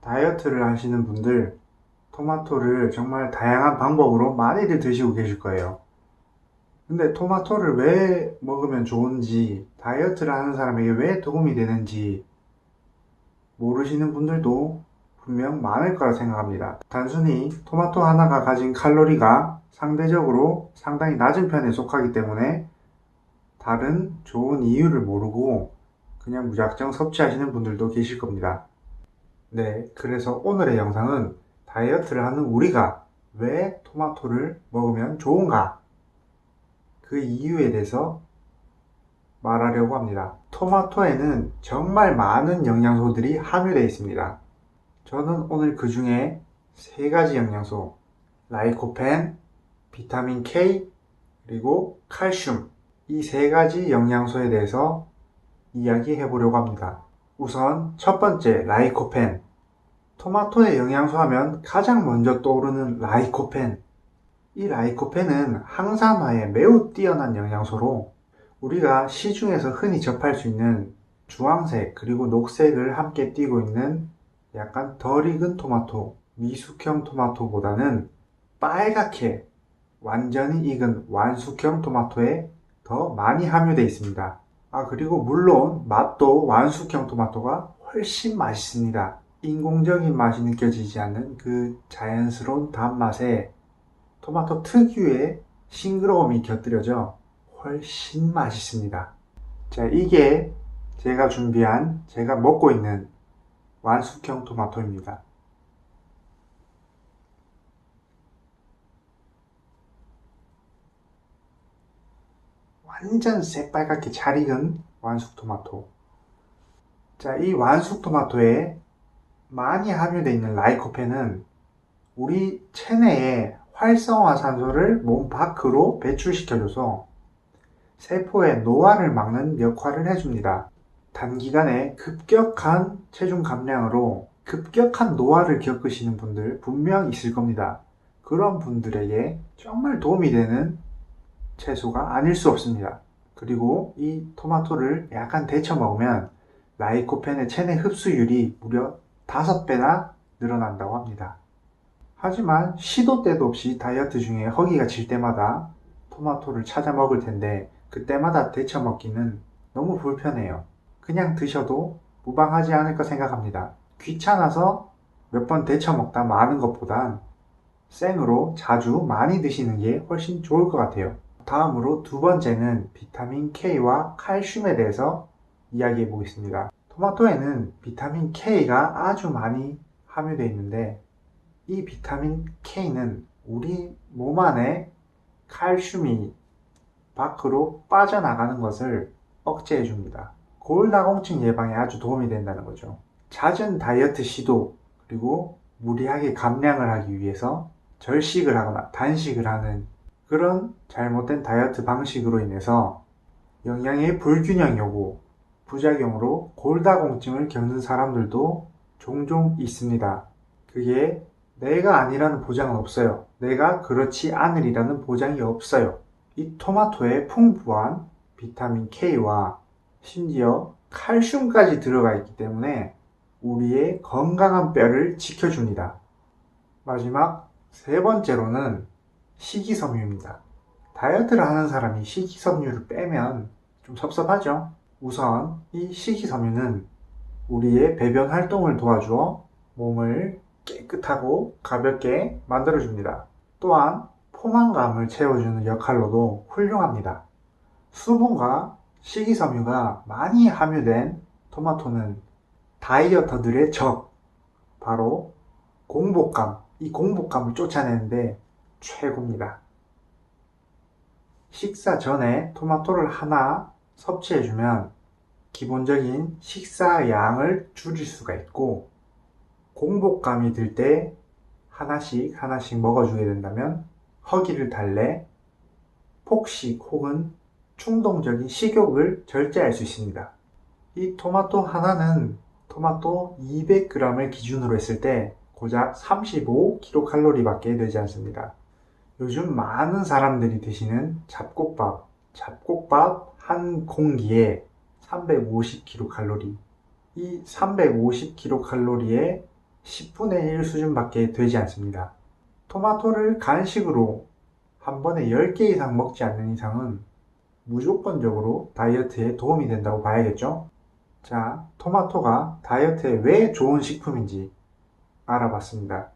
다이어트를 하시는 분들 토마토를 정말 다양한 방법으로 많이들 드시고 계실 거예요. 근데 토마토를 왜 먹으면 좋은지, 다이어트를 하는 사람에게 왜 도움이 되는지 모르시는 분들도 분명 많을 거라 생각합니다. 단순히 토마토 하나가 가진 칼로리가 상대적으로 상당히 낮은 편에 속하기 때문에 다른 좋은 이유를 모르고 그냥 무작정 섭취하시는 분들도 계실 겁니다. 네, 그래서 오늘의 영상은 다이어트를 하는 우리가 왜 토마토를 먹으면 좋은가? 그 이유에 대해서 말하려고 합니다. 토마토에는 정말 많은 영양소들이 함유되어 있습니다. 저는 오늘 그 중에 세 가지 영양소, 라이코펜, 비타민 K, 그리고 칼슘, 이 세 가지 영양소에 대해서 이야기해 보려고 합니다. 우선 첫 번째, 라이코펜. 토마토의 영양소 하면 가장 먼저 떠오르는 라이코펜. 이 라이코펜은 항산화에 매우 뛰어난 영양소로 우리가 시중에서 흔히 접할 수 있는 주황색 그리고 녹색을 함께 띠고 있는 약간 덜 익은 토마토, 미숙형 토마토보다는 빨갛게 완전히 익은 완숙형 토마토에 더 많이 함유되어 있습니다. 아, 그리고 물론 맛도 완숙형 토마토가 훨씬 맛있습니다. 인공적인 맛이 느껴지지 않는 그 자연스러운 단맛에 토마토 특유의 싱그러움이 곁들여져 훨씬 맛있습니다. 자, 이게 제가 준비한, 제가 먹고 있는 완숙형 토마토입니다. 완전 새빨갛게 잘 익은 완숙 토마토. 자, 이 완숙 토마토에 많이 함유되어 있는 라이코펜은 우리 체내에 활성화산소를 몸 밖으로 배출시켜줘서 세포의 노화를 막는 역할을 해줍니다. 단기간에 급격한 체중 감량으로 급격한 노화를 겪으시는 분들 분명 있을 겁니다. 그런 분들에게 정말 도움이 되는 채소가 아닐 수 없습니다. 그리고 이 토마토를 약간 데쳐 먹으면 라이코펜의 체내 흡수율이 무려 5배나 늘어난다고 합니다. 하지만 시도 때도 없이 다이어트 중에 허기가 질 때마다 토마토를 찾아 먹을 텐데 그때마다 데쳐 먹기는 너무 불편해요. 그냥 드셔도 무방하지 않을까 생각합니다. 귀찮아서 몇 번 데쳐 먹다 마는 것보단 생으로 자주 많이 드시는 게 훨씬 좋을 것 같아요. 다음으로 두 번째는 비타민 K와 칼슘에 대해서 이야기해 보겠습니다. 토마토에는 비타민 K가 아주 많이 함유되어 있는데 이 비타민 K는 우리 몸 안에 칼슘이 밖으로 빠져나가는 것을 억제해 줍니다. 골다공증 예방에 아주 도움이 된다는 거죠. 잦은 다이어트 시도 그리고 무리하게 감량을 하기 위해서 절식을 하거나 단식을 하는 그런 잘못된 다이어트 방식으로 인해서 영양의 불균형이 오고 부작용으로 골다공증을 겪는 사람들도 종종 있습니다. 그게 내가 아니라는 보장은 없어요. 내가 그렇지 않으리라는 보장이 없어요. 이 토마토에 풍부한 비타민 K와 심지어 칼슘까지 들어가 있기 때문에 우리의 건강한 뼈를 지켜줍니다. 마지막 세 번째로는 식이섬유입니다. 다이어트를 하는 사람이 식이섬유를 빼면 좀 섭섭하죠? 우선 이 식이섬유는 우리의 배변 활동을 도와주어 몸을 깨끗하고 가볍게 만들어줍니다. 또한 포만감을 채워주는 역할로도 훌륭합니다. 수분과 식이섬유가 많이 함유된 토마토는 다이어터들의 적, 바로 공복감, 이 공복감을 쫓아내는데 최고입니다. 식사 전에 토마토를 하나 섭취해주면 기본적인 식사 양을 줄일 수가 있고 공복감이 들 때 하나씩 하나씩 먹어주게 된다면 허기를 달래 폭식 혹은 충동적인 식욕을 절제할 수 있습니다. 이 토마토 하나는 토마토 200g을 기준으로 했을 때 고작 35kcal 밖에 되지 않습니다. 요즘 많은 사람들이 드시는 잡곡밥, 잡곡밥 한 공기에 350kcal. 이 350kcal에 10분의 1 수준밖에 되지 않습니다. 토마토를 간식으로 한 번에 10개 이상 먹지 않는 이상은 무조건적으로 다이어트에 도움이 된다고 봐야겠죠? 자, 토마토가 다이어트에 왜 좋은 식품인지 알아봤습니다.